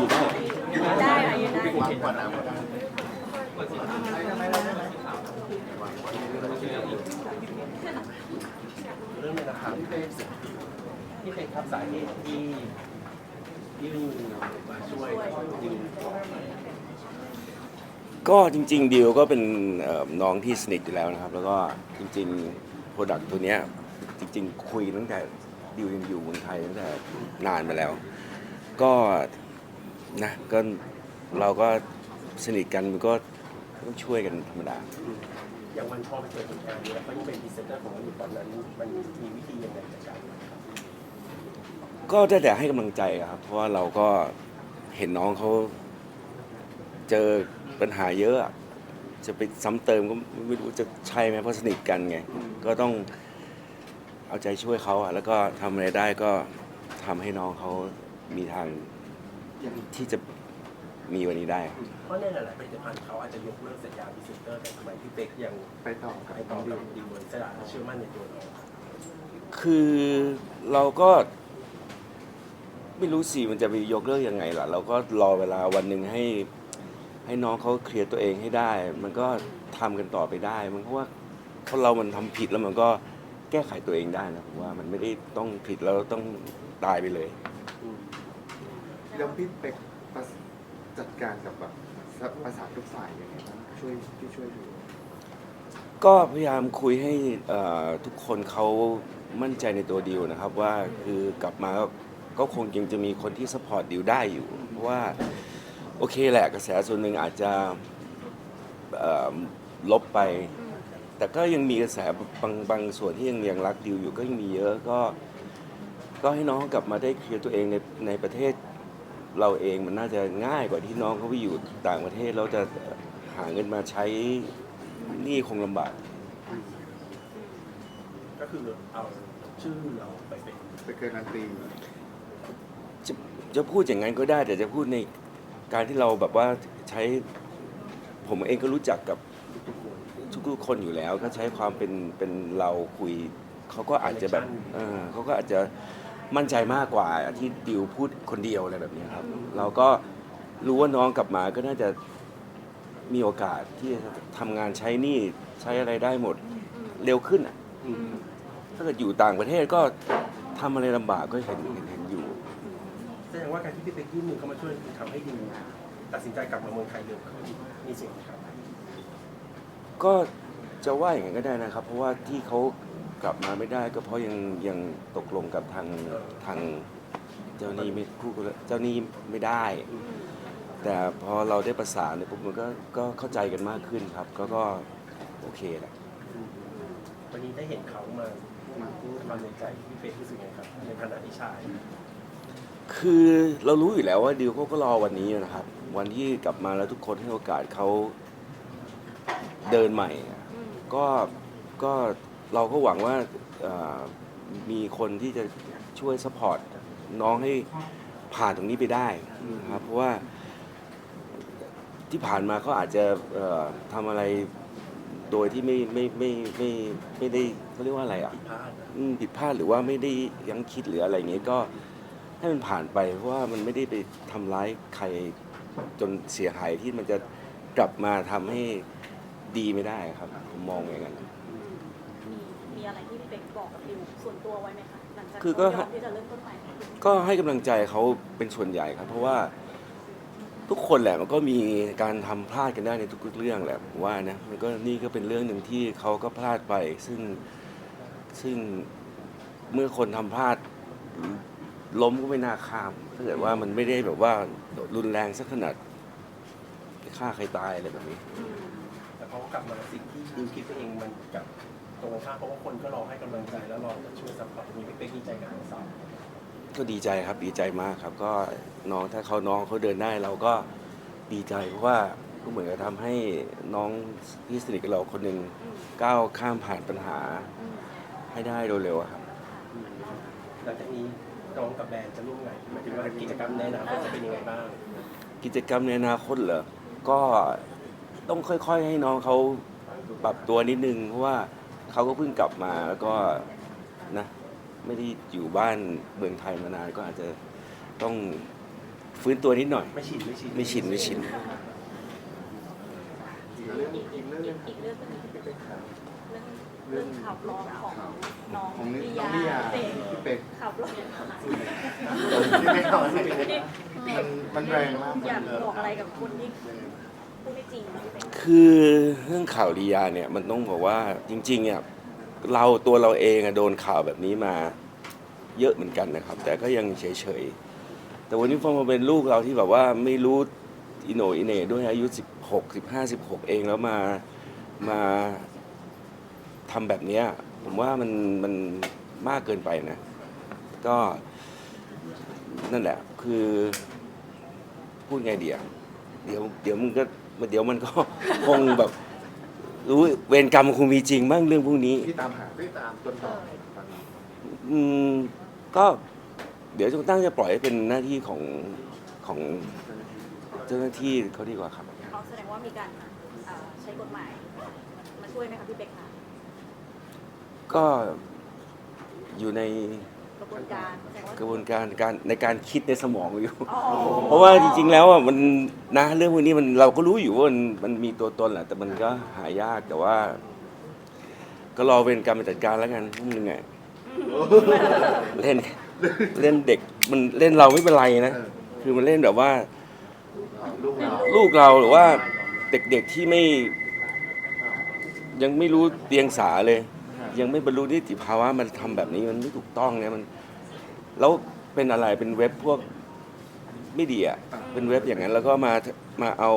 อยู่ได้ได้ค่ะยืนได้วางขวดน้ำก็ได้เรื่องนี้นะครับพี่เป็นพี่เป็นครับสาเหตุที่ยื่นมาช่วยดิวก็จริง ๆ ดิวก็เป็นน้องที่สนิทอยู่แล้วนะครับ แล้วก็จริงๆโปรดักต์ตัวเนี้ยจริง ๆ คุยตั้งแต่ดิวยังอยู่เมืองไทยตั้งแต่นานมาแล้ว ก็ นะก็เราก็สนิทกันมันก็ต้องช่วยกันธรรมดา อย่างวันพอมันเกิดเหตุการณ์นี้แล้วเขายังเป็นพรีเซนเตอร์ของมันอยู่ตอนนั้นมันมีวิธียังไงจัดการก็ได้แต่ให้กำลังใจครับ เพราะว่าเราก็เห็นน้องเขาเจอปัญหาเยอะอะจะไปซ้ำเติมก็ไม่รู้จะใช่ไหมเพราะสนิทกันไง ก็ต้องเอาใจช่วยเขาอะแล้วก็ทำอะไรได้ก็ทำให้น้องเขามีทาง ที่จะมีวันนี้ได้ เพราะในหลายๆผลิตภัณฑ์เขาอาจจะยกเลิกสัญญาพรีเซนเตอร์แต่ทำไมพี่เป็กยังไปต่อกับไปต่อกับดิวเวอร์สละเชื่อมั่นในตัวเราคือเราก็ ไม่รู้สิมันจะไปยกเลิกยังไงล่ะ เราก็รอเวลาวันหนึ่งให้ ให้น้องเขาเคลียร์ตัวเองให้ได้ มันก็ทำกันต่อไปได้ มันเพราะว่าคนเรามันทำผิดแล้วมันก็แก้ไขตัวเองได้นะผมว่ามันไม่ได้ต้องผิดแล้วต้องตายไปเลย แล้วพี่เป็กประสจัดการกับแบบประสานทุกฝ่ายยังไงบ้างช่วยพี่ช่วยดูก็พยายามคุยให้เอ่อทุกคนเขามั่นใจในตัวดิวนะครับว่าคือกลับมาก็ก็คงยังจะมีคนที่สปอร์ตดิวได้อยู่ เพราะว่าโอเคแหละกระแสส่วนหนึ่งอาจจะเอ่อลบไป แต่ก็ยังมีกระแสบางบางส่วนที่ยังยังรักดิวอยู่ก็ยังมีเยอะก็ ก็ให้น้องกลับมาได้เคลียร์ตัวเองในในประเทศ เราเองมันน่าจะง่ายกว่าที่น้องเขาไปอยู่ต่างประเทศแล้วจะหาเงินมาใช้หนี่คงลำบาก ก็คือเอาชื่อเราไปเป็นไปเกินอันตรีจะจะพูดอย่างนั้นก็ได้ แต่จะพูดในการที่เราแบบว่าใช้ ผมเองก็รู้จักกับทุกคนทุกๆคนอยู่แล้วก็ใช้ความเป็นเป็นเราคุยเขาก็อาจจะแบบเออเขาก็อาจจะ มั่นใจมากกว่าที่ดิวพูดคนเดียวอะไรแบบนี้ครับ เราก็รู้ว่าน้องกลับมาก็น่าจะมีโอกาสที่จะทำงานใช้หนี่ใช้อะไรได้หมดเร็วขึ้นอะอืมถ้าเกิดอยู่ต่างประเทศก็ทำอะไรลำบากก็เห็นเห็นเห็นอยู่ แสดงว่าการที่พี่เป็กยื่นมือเข้ามาช่วยคือทำให้ดิวตัดสินใจกลับมาเมืองไทยเร็วขึ้นมีส่วนไหมครับ ก็จะว่าอย่างนั้นก็ได้นะครับ เพราะว่าที่เขา กลับมาไม่ได้ก็เพราะยังยังตกลงกับทางทางเจ้าหนี้ไม่คู่เจ้าหนี้ไม่ได้ แต่พอเราได้ประสานเนี่ยปุ๊บมันก็ก็เข้าใจกันมากขึ้นครับ ก็ก็โอเคแหละวันนี้ได้เห็นเขามามาพูดความในใจพี่เป็กรู้สึกไงครับในฐานะที่ชาย คือเรารู้อยู่แล้วว่าดิวเขาก็รอวันนี้นะครับ วันที่กลับมาแล้วทุกคนให้โอกาสเขาเดินใหม่ ก็ก็ เราก็หวังว่าเอ่อมีคนที่จะช่วยสปอร์ตน้องให้ผ่านตรงนี้ไปได้นะครับเพราะว่าที่ผ่านมาเขาอาจจะเอ่อทำอะไรโดยที่ไม่ไม่ไม่ไม่ไม่ได้เขาเรียกว่าอะไรอะผิดพลาดนะอืมผิดพลาดหรือว่าไม่ได้ยังคิดหรืออะไรอย่างเงี้ยก็ให้มันผ่านไปเพราะว่ามันไม่ได้ไปทำร้ายใครจนเสียหายที่มันจะกลับมาทำให้ดีไม่ได้ครับผมมองอย่างนั้นมี มีอะไรที่พี่เป็กบอกกับดิวส่วนตัวไว้ไหมคะหลังจากคือก็ เขายอมที่จะเริ่มต้นใหม่ก็ให้กำลังใจเขาเป็นส่วนใหญ่ครับ เพราะว่าทุกคนแหละมันก็มีการทำพลาดกันได้ในทุกๆเรื่องแหละผมว่านะมันก็นี่ก็เป็นเรื่องหนึ่งที่เขาก็พลาดไป ซึ่งซึ่งเมื่อคนทำพลาดล้มก็ไม่น่าข้ามถ้าเกิดว่ามันไม่ได้แบบว่ารุนแรงสักขนาดฆ่าใครตายอะไรแบบนี้แต่พอเขากลับมาสิ่งที่ดิวคิดไปเองมันกับ ตรงข้ามเพราะว่าคนก็รอให้กำลังใจแล้วรอจะช่วยซัพพอร์ตตรงนี้พี่เป็กดีใจกับทั้งสองก็ดีใจครับดีใจมากครับ ก็น้องถ้าเขาน้องเขาเดินได้เราก็ดีใจเพราะว่าก็เหมือนกับทำให้น้องที่สนิทกับเราคนหนึ่งก้าวข้ามผ่านปัญหาให้ได้เร็วๆอะครับหลังจากนี้น้องกับแบรนด์จะร่วมงานหมายถึงว่ากิจกรรมในอนาคตจะเป็นยังไงบ้าง กิจกรรมในอนาคตเหรอ ก็ต้องค่อยๆให้น้องเขาปรับตัวนิดนึง เพราะว่า เขาก็เพิ่งกลับมาแล้วก็นะไม่ได้อยู่บ้านเมืองไทยมานานก็อาจจะต้องฟื้นตัวนิดหน่อย ไม่ชินไม่ชินไม่ชินไม่ชินอีกเรื่องอีกเรื่องหนึงอีกเรื่องหนึงพี่เป๊กครับเรื่องเรื่องข่าวปลอมของน้องของนิลิน้องลิยาเป๊กพี่เป็กข่าวปลอมพี่เป็กต่อพี่เป็กมันมันแรงมากอยากบอกอะไรกับคนที่พู ดไม่จริงคือเรื่องข่าวลียาเนี่ยมันต้องบอกว่าจริงๆเนี่ยเราตัวเราเองอะโดนข่าวแบบนี้มาเยอะเหมือนกันนะครับ แต่ก็ยังเฉยๆ แต่วันนี้พอมาเป็นลูกเราที่แบบว่าไม่รู้อิโหนอิเหน่ด้วยอายุ 16 15 16 เองแล้วมามาทำแบบเนี้ยผมว่ามันมันมากเกินไปนะ ก็นั่นแหละคือพูดไงเดียวเดี๋ยวเดี๋ยวมึงก็ เดี๋ยวมันก็ คงแบบรู้เวรกรรมมันคงมีจริงบ้างเรื่องพวกนี้พี่ตามหาพี่ตามต้นต่อตอนนี้อืมก็เดี๋ยวจะตั้งจะปล่อยให้เป็นหน้าที่ของของเจ้าหน้าที่เขาดีกว่าครับ เขาแสดงว่ามีการเอ่อใช้กฎหมายมาช่วยไหมคะพี่เป๊กคะก็อยู่ใน กระบวนการแสดงว่ากระบวนการการในการคิดในสมองอยู่ อ๋อเพราะว่าจริง ๆ แล้วอะมันนะเรื่องพวกนี้มันเราก็รู้อยู่ว่ามันมันมีตัวตนแหละแต่มันก็หายากแต่ว่า ก็รอเวรกรรมไปจัดการแล้วกันพวกมึงไงเล่นเล่นเด็กมันเล่นเราไม่เป็นไรนะเออคือมันเล่นแบบว่า ลูกเราลูกเราหรือว่าเด็กๆที่ไม่ ยังไม่รู้เตียงสาเลย ยังไม่บรรลุนิติภาวะมันทำแบบนี้มันไม่ถูกต้องเนี่ยมัน แล้วเป็นอะไรเป็นเว็บพวกไม่ดีอะเป็นเว็บอย่างนั้นแล้วก็มามาเอา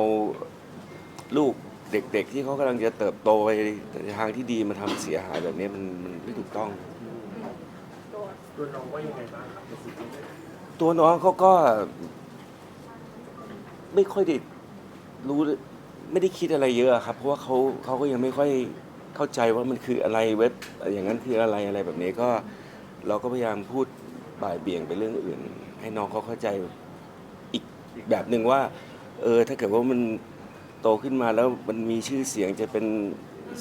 ลูกเด็ก ๆ ที่เขากำลังจะเติบโตไปในทางที่ดีมาทำเสียหายแบบนี้มันมันไม่ถูกต้อง ตัวน้องว่ายังไงบ้างครับตัวน้องเขาก็ ไม่ค่อยได้รู้ไม่ได้คิดอะไรเยอะครับ เพราะว่าเขาเขาก็ยังไม่ค่อย เข้าใจว่ามันคืออะไรเว็บอย่างนั้นคืออะไรอะไรแบบนี้ก็เราก็พยายามพูดบ่ายเบี่ยงไปเรื่องอื่น ให้น้องเขาเข้าใจอีกแบบหนึ่งว่าเออถ้าเกิดว่ามันโตขึ้นมาแล้วมันมีชื่อเสียงจะเป็น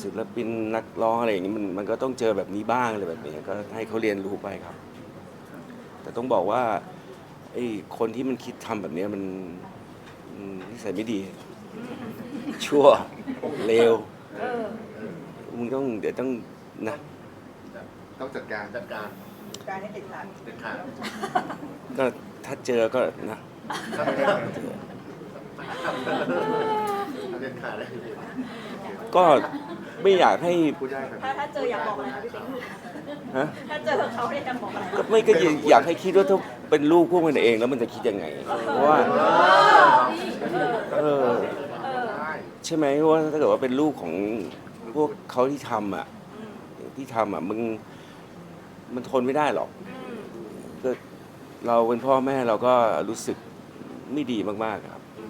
ศิลปินนักร้องอะไรอย่างนี้มันมันก็ต้องเจอแบบนี้บ้างอะไรแบบนี้ก็ให้เขาเรียนรู้ไปครับ แต่ต้องบอกว่าไอ้คนที่มันคิดทำแบบนี้มันนิสัยไม่ดี ชั่วเลว งต้องเดี๋ยวต้องนะต้องจัดการจัดการการให้เด็ดขาดเด็ดขาดก็ถ้าเจอก็นะเด็ดขาดเลยก็ไม่อยากให้พูดได้ครับถ้าถ้าเจออยากบอกอะไรคะพี่เป๊กฮะถ้าเจอเขาเนี่ยอยากบอกอะไรก็ไม่ก็อยากให้คิดว่าถ้าเป็นลูกพวกมันเองแล้วมันจะคิดยังไงเพราะว่าเออเออได้ใช่ไหมเพราะว่าถ้าเกิดว่าเป็นลูกของ พวกเขาที่ทำอะที่ทำอะมึงมันทนไม่ได้หรอกอืมก็เราเป็นพ่อแม่เราก็รู้สึกไม่ดีมากๆครับอื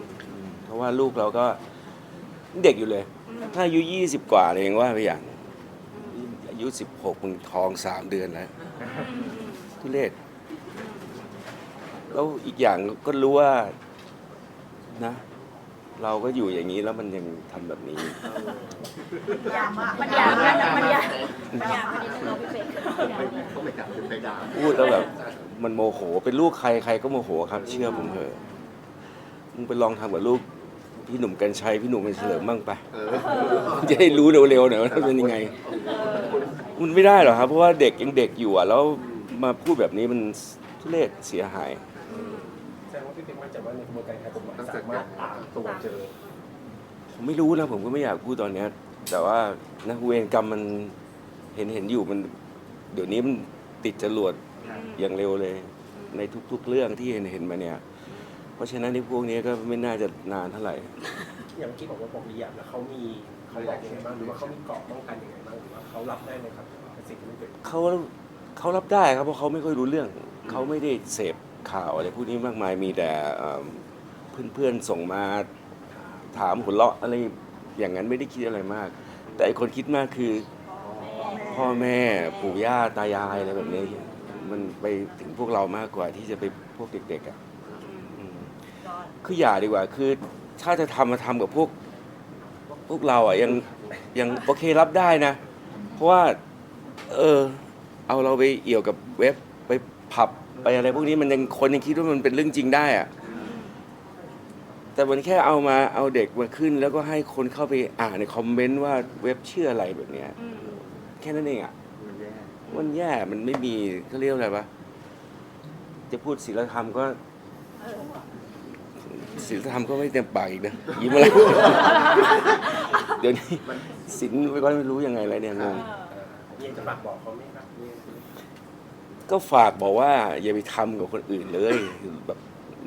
มเพราะว่าลูกเราก็เด็กอยู่เลย ถ้าอายุยี่สิบกว่าเองว่าไปอย่างอายุสิบหกมึงท้องสามเดือนแล้วทุเรศแล้วอีกอย่างก็รู้ว่านะ เราก็อยู่อย่างนี้แล้วมันยังทำแบบนี้ ยากมากมันอยากมันอยากมันอยากมันยากมันนิดนึงเราพี่เป๊กต้องไปจับไปด่าพูดแล้วแบบ มันโมโหเป็นลูกใครใครก็โมโหครับ เชื่อผมเถอะมึงไปลองทำกับลูกพี่หนุ่มกัญชัยพี่หนุ่มเป็นเฉลิมบ้างไปเออจะได้รู้เร็วๆหน่อยว่าเป็นยังไง มันไม่ได้หรอกครับ เพราะว่าเด็กยังเด็กอยู่อะแล้วมาพูดแบบนี้มันทุเรศเสียหาย พี่เป็นมั่นใจว่าในกระบวนการทางกฎหมายสามารถตามตัวเจอผมไม่รู้นะผมก็ไม่อยากพูดตอนเนี้ย แต่ว่านะเวรกรรมมันเห็นเห็นอยู่มัน เดี๋ยวนี้มันติดจรวดอย่างเร็วเลย ในทุก ๆ เรื่องที่เห็นเห็นมาเนี่ย เพราะฉะนั้นในพวกนี้ก็ไม่น่าจะนานเท่าไหร่ อย่างเมื่อกี้บอกว่าบอกมีอย่างแล้วเขามีเขาบอกยังไงบ้างหรือว่าเขามีเกราะป้องกันยังไงบ้างหรือว่าเขารับได้ไหมครับกับสิ่งที่มันเกิดขึ้น เขาเขารับได้ครับเพราะเขาไม่ค่อยรู้เรื่อง เขาไม่ได้เสพ ข่าวอะไรพวกนี้มากมายมีแต่เพื่อนๆส่งมาถามหัวเราะอะไรอย่างนั้นไม่ได้คิดอะไรมาก แต่ไอคนคิดมากคือ พ่อแม่ปู่ย่าตายายอะไรแบบนี้ มันไปถึงพวกเรามากกว่าที่จะไปพวกเด็กๆอะคืออย่าดีกว่าคือถ้าจะทำมาทำกับพวก พวกเราอะยังยังโอเครับได้นะ เพราะว่า เออ เอาเราไปเอี่ยวกับเว็บ ผับไปอะไรพวกนี้มันยังคนยังคิดว่ามันเป็นเรื่องจริงได้อะแต่มันแค่เอามาเอาเด็กมาขึ้น แล้วก็ให้คนเข้าไปอ่านในคอมเมนต์ว่าเว็บชื่ออะไรแบบเนี้ยอืมแค่นั้นเองอะมันแย่มันแย่มันไม่มีเขาเรียกอะไรปะจะพูดศีลธรรมก็เออศีลธรรมก็ไม่เต็มปากอีกนะยิ้มอะไรเดี๋ยวนี้ศีลก็ไม่รู้ยังไงอะไรเนี่ยงงเออนี่จะฝากบอกเขาไหมครับ ก็ฝากบอกว่า อย่าไปทำกับคนอื่นเลยแบบ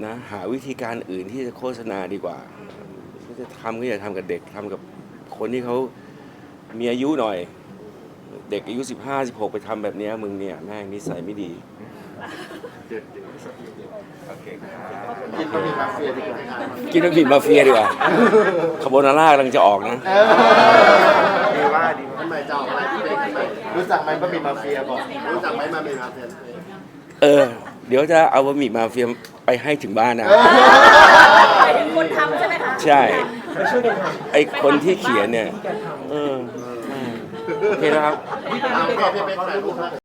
นะหาวิธีการอื่นที่จะโฆษณาดีกว่าถ้าจะทำก็อย่าทำกับเด็กทำกับคนที่เขามีอายุหน่อย เด็กอายุ 15 16 ไปทำแบบเนี้ยมึงเนี่ยแม่งนิสัยไม่ดีกินบะหมี่มาเฟียดีกว่ากินน้ำผิดมาเฟียดีกว่าคาโบนาร่ากำลังจะออกนะ ดีว่าดีทำไมจะออกอะไร รู้จักไหมบะหมี่มาเฟียบอกรู้จักไหมบะหมี่มาเฟียเออ เดี๋ยวจะเอาบะหมี่มาเฟียไปให้ถึงบ้านนะ หมายถึงคนทำใช่ไหมคะใช่ ไปช่วยกันทไอคนที่เขียนเนี่ยำที่การทำเออโอเคนะครับ เอาพี่เป๊กถ่ายรูปนะ